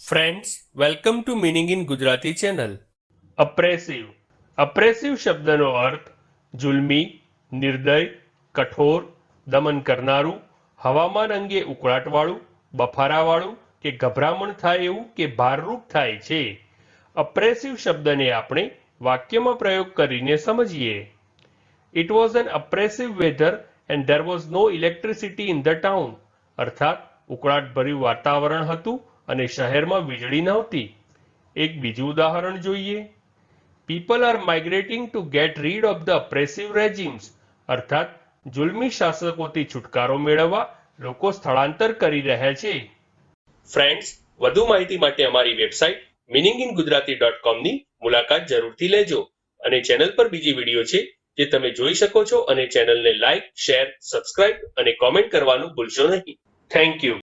Friends welcome to meaning in Gujarati channel oppressive oppressive શબ્દનો અર્થ જુલમી નિર્દય કઠોર દમન કરનારું હવામાન અંગે ઉકળાટવાળું બફારાવાળું કે ગભરામણ થાય એવું કે ભારરૂપ થાય છે અપ્રેસિવ શબ્દને આપણે વાક્યમાં પ્રયોગ કરીને સમજીએ it was an oppressive weather and there was no electricity in the town અર્થાત ઉકળાટભર્યું વાતાવરણ હતું અને શહેરમાં વીજળી નહોતી. એક બીજું ઉદાહરણ જોઈએ. People are migrating to get rid of the oppressive regimes અર્થાત, જુલ્મી શાસકોથી છુટકારો મેળવવા લોકો સ્થળાંતર કરી રહ્યા છે. ફ્રેન્ડ્સ વધુ માહિતી માટે અમારી website meaning in Gujarati dot કોમની મુલાકાત જરૂરથી લેજો અને ચેનલ પર બીજી વીડિયો છે જે તમે જોઈ શકો છો અને ચેનલને લાઇક, શેર, સબસ્ક્રાઇબ અને કોમેન્ટ કરવાનું ભૂલશો નહીં. Thank you